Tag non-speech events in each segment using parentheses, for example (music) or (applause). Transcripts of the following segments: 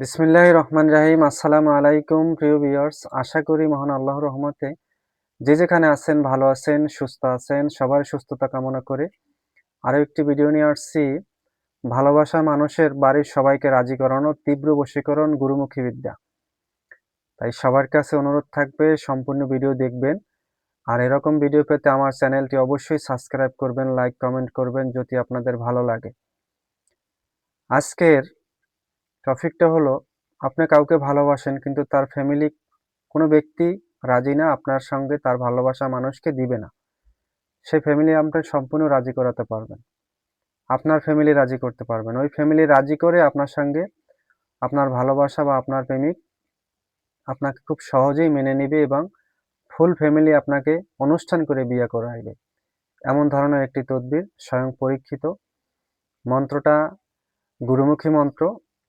বিসমিল্লাহ রহমান রাহিম। আসসালামু আলাইকুম, প্রিয় ভিউয়ার্স আশা করি মহান আল্লাহর রহমতে যে যেখানে আছেন, ভালো আছেন, সুস্থ আছেন সবার সুস্থতা কামনা করে আরও একটি ভিডিও নিয়ে আসছি। ভালোবাসা মানুষের বাড়ির সবাইকে রাজি করানো, তীব্র বশীকরণ, গুরুমুখী বিদ্যা। তাই সবার কাছে অনুরোধ থাকবে, সম্পূর্ণ ভিডিও দেখবেন। আর এরকম ভিডিও পেতে আমার চ্যানেলটি অবশ্যই সাবস্ক্রাইব করবেন লাইক কমেন্ট করবেন, যদি আপনাদের ভালো লাগে। আজকের টপিকটা হলো, আপনি কাউকে ভালোবাসেন কিন্তু তার ফ্যামিলি কোনো ব্যক্তি রাজি না, আপনার সঙ্গে তার ভালোবাসা মানুষকে দিবে না। সে ফ্যামিলি আপনার সম্পূর্ণ রাজি করাতে পারবেন। আপনার ফ্যামিলি রাজি করতে পারবেন। ওই ফ্যামিলি রাজি করে আপনার সঙ্গে আপনার ভালোবাসা বা আপনার প্রেমিক আপনাকে খুব সহজেই মেনে নেবে এবং ফুল ফ্যামিলি আপনাকে অনুষ্ঠান করে বিয়ে করাইবে। এমন ধরনের একটি তদবির স্বয়ং পরীক্ষিত। মন্ত্রটা গুরুমুখী মন্ত্র।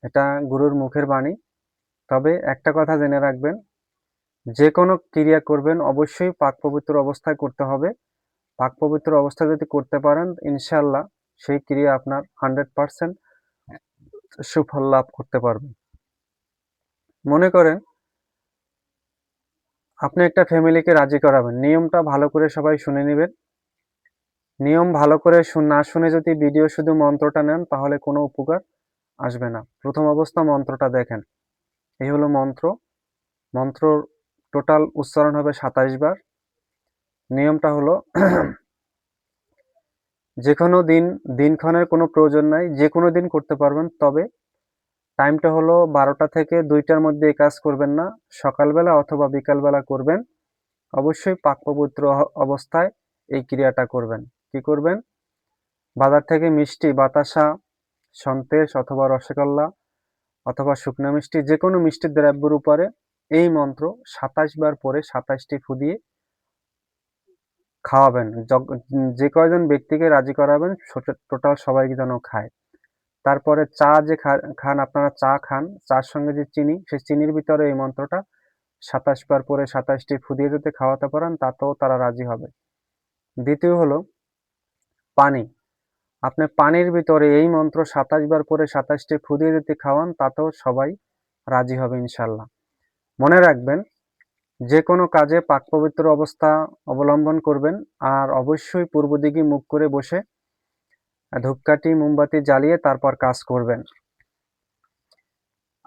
এটা গুরুর মুখের বাণী। তবে একটা কথা জেনে রাখবেন, যে কোনো ক্রিয়া করবেন অবশ্যই পাক পবিত্র অবস্থায় করতে হবে। পাক পবিত্র অবস্থা যদি করতে পারেন ইনশাল্লাহ সেই ক্রিয়া আপনার হান্ড্রেড পারসেন্ট সুফল লাভ করতে পারবেন মনে করেন, আপনি একটা ফ্যামিলিকে রাজি করাবেন। নিয়মটা ভালো করে সবাই শুনে নেবেন। নিয়ম ভালো করে না শুনে যদি ভিডিও শুধু মন্ত্রটা নেন, তাহলে কোনো উপকার আসবে না। প্রথম অবস্থা মন্ত্রটা দেখেন। এই হলো মন্ত্র। মন্ত্র টোটাল উচ্চারণ হবে সাতাইশ বার। নিয়মটা হলো (clears throat) যে কোনো দিন, দিনক্ষণের কোনো প্রয়োজন নাই। যে কোনো দিন করতে পারবেন, তবে টাইমটা হলো বারোটা থেকে দুইটার মধ্যে এই কাজ করবেন না। সকালবেলা অথবা বিকালবেলা করবেন। অবশ্যই পাক পবিত্র অবস্থায় এই ক্রিয়াটা করবেন। কি করবেন? বাজার থেকে মিষ্টি, বাতাসা সন্তেষ অথবা রসগোল্লা অথবা শুকনো মিষ্টি যে কোনো মিষ্টির দ্রব্যের উপরে এই মন্ত্র সাতাশ বার পরে সাতাশটি ফু দিয়ে খাওয়াবেন যে কয়জন ব্যক্তিকে রাজি করাবেন টোটাল সবাইকে যেন খায়। তারপরে চা যে খান, আপনারা চা খান, চার সঙ্গে যে চিনি, সেই চিনির ভিতরে এই মন্ত্রটা সাতাশ বার পরে সাতাশটি ফুদিয়ে যদি খাওয়াতে পারেন, তাতেও তারা রাজি হবে। দ্বিতীয় হলো পানি। আপনি পানির ভিতরে এই মন্ত্র সাতাশ বার পরে সাতাশটি ফুদিয়ে দিতে খাওয়ান, তাতেও সবাই রাজি হবে ইনশাল্লাহ মনে রাখবেন, যে কোনো কাজে পাক পবিত্র অবস্থা অবলম্বন করবেন আর অবশ্যই পূর্ব দিকে মুখ করে বসে ধূপকাঠি, মোমবাতি জ্বালিয়ে তারপর কাজ করবেন।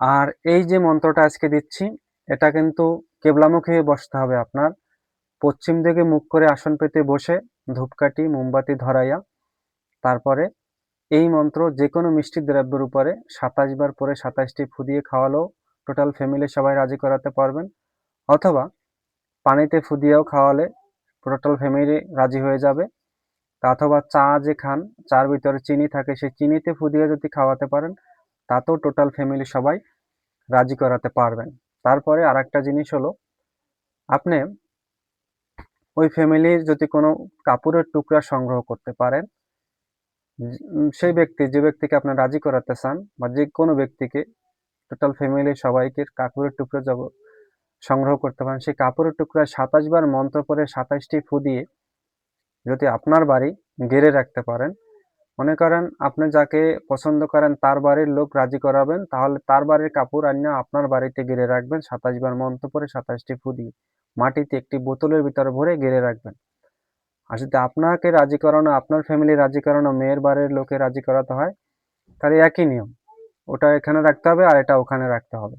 আর এই যে মন্ত্রটা আজকে দিচ্ছি, এটা কিন্তু কেবলামুখী বসতে হবে আপনার। পশ্চিম দিকে মুখ করে আসন পেতে বসে ধূপকাঠি, মোমবাতি ধরাইয়া তারপরে এই মন্ত্র যে কোনো মিষ্টি দ্রব্যের উপরে সাতাশ বার পরে সাতাশটি ফু দিয়ে খাওয়ালেও টোটাল ফ্যামিলি সবাই রাজি করাতে পারবেন। অথবা পানিতে ফু দিয়েও খাওয়ালে টোটাল ফ্যামিলি রাজি হয়ে যাবে। অথবা চা যে খান, চার ভিতরে চিনি থাকে, সেই চিনিতে ফু দিয়ে যদি খাওয়াতে পারেন, তাতেও টোটাল ফ্যামিলি সবাই রাজি করাতে পারবেন। তারপরে আর একটা জিনিস হলো, আপনি ওই ফ্যামিলির যদি কোনো কাপড়ের টুকরা সংগ্রহ করতে পারেন সেই ব্যক্তি যে ব্যক্তিকে আপনি রাজি করাতে চান বা যে কোনো ব্যক্তিকে টোটাল ফ্যামিলি সবাইকে কাপড়ের টুকরো যাব সংগ্রহ করতে পারেন। সেই কাপড়ের টুকরা সাতাশ বার মন্ত্র করে সাতাশটি ফু দিয়ে যদি আপনার বাড়ি গেড়ে রাখতে পারেন, মনে করেন আপনি যাকে পছন্দ করেন তার বাড়ির লোক রাজি করাবেন, তাহলে তার বাড়ির কাপড় আনিয়ে আপনার বাড়িতে গেড়ে রাখবেন। সাতাশ বার মন্ত্র করে সাতাশটি ফু দিয়ে মাটিতে একটি বোতলের ভিতরে ভরে গেড়ে রাখবেন। যদি আপনাকে রাজি করানো, আপনার ফ্যামিলি রাজি করানো, মেয়ের বাড়ির লোকে রাজি করাতে হয়, তাহলে একই নিয়ম। ওটা এখানে রাখতে হবে আর এটা ওখানে রাখতে হবে।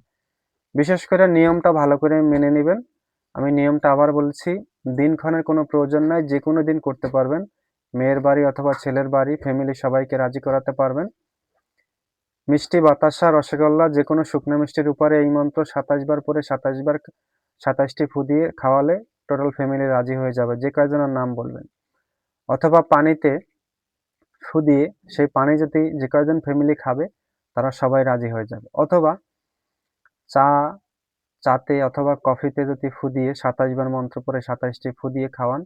বিশেষ করে নিয়মটা ভালো করে মেনে নেবেন। আমি নিয়মটা আবার বলছি দিনক্ষণের কোনো প্রয়োজন নাই যে কোনো দিন করতে পারবেন। মেয়ের বাড়ি অথবা ছেলের বাড়ি ফ্যামিলি সবাইকে রাজি করাতে পারবেন। মিষ্টি, বাতাসা, রসগোল্লা যে কোনো শুকনো মিষ্টির উপরে এই মন্ত্র সাতাশ বার পরে সাতাশ বার সাতাশটি ফু দিয়ে খাওয়ালে টোটাল ফ্যামিলি রাজি হয়ে যাবে, যে কয়জনের নাম বলবেন। অথবা পানিতে দিয়ে সেই পানি যদি যে কয়জন ফ্যামিলি খাবে, তারা সবাই রাজি হয়ে যাবে। অথবা চা, চাতে অথবা কফিতে যদি ফু দিয়ে সাতাশ বার মন্ত্র পরে সাতাশটি ফু দিয়ে খাওয়ান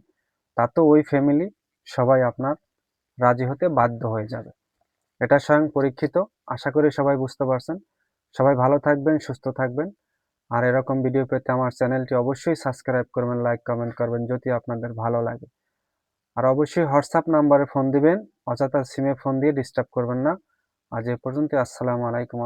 তাতেও ওই ফ্যামিলি সবাই আপনার রাজি হতে বাধ্য হয়ে যাবে। এটা স্বয়ং পরীক্ষিত। আশা করি সবাই বুঝতে পারছেন। সবাই ভালো থাকবেন, সুস্থ থাকবেন। আর এরকম ভিডিও পেতে আমার চ্যানেলটি অবশ্যই সাবস্ক্রাইব করবেন লাইক কমেন্ট করবেন যদি আপনাদের ভালো লাগে। আর অবশ্যই হোয়াটসঅ্যাপ নাম্বারে ফোন দিবেন, অযথা সিমে ফোন দিয়ে ডিস্টার্ব করবেন না। আজ এ পর্যন্ত আসসালামু আলাইকুম